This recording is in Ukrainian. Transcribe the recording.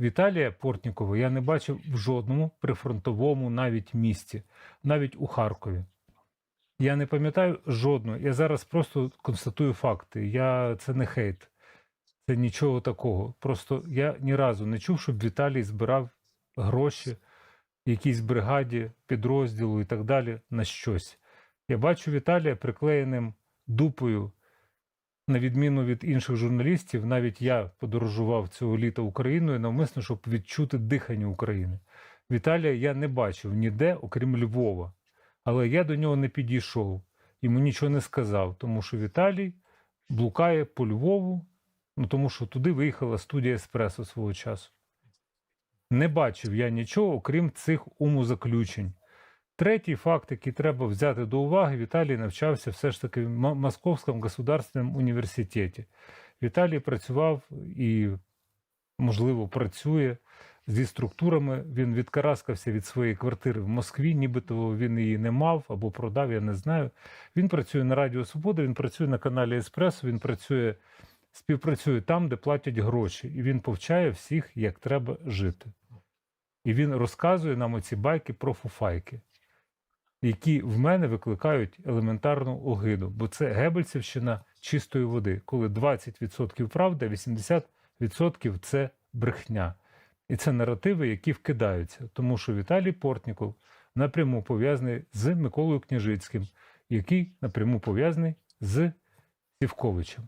Віталія Портнікова я не бачив в жодному прифронтовому навіть місті, навіть у Харкові. Я не пам'ятаю жодного. Я зараз просто констатую факти. Я це не хейт, це нічого такого. Просто я ні разу не чув, щоб Віталій збирав гроші якійсь бригаді, підрозділу і так далі на щось. Я бачу Віталія приклеєним дупою, на відміну від інших журналістів, навіть я подорожував цього літа Україною навмисно, щоб відчути дихання України. Віталія я не бачив ніде, окрім Львова. Але я до нього не підійшов, йому нічого не сказав, тому що Віталій блукає по Львову, ну тому що туди виїхала студія Еспресо свого часу. Не бачив я нічого, окрім цих умозаключень. Третій факт, який треба взяти до уваги, Віталій навчався все ж таки в Московському государственному університеті. Віталій працював і, можливо, працює зі структурами. Він відкараскався від своєї квартири в Москві, нібито він її не мав або продав, я не знаю. Він працює на Радіо Свобода, він працює на каналі Еспресо, він працює, співпрацює там, де платять гроші, і він повчає всіх, як треба жити. І він розказує нам оці байки про фуфайки, які в мене викликають елементарну огиду, бо це Гебельцівщина чистої води, коли 20% правда, 80% це брехня. І це наративи, які вкидаються, тому що Віталій Портніков напряму пов'язаний з Миколою Княжицьким, який напряму пов'язаний з Сівковичем.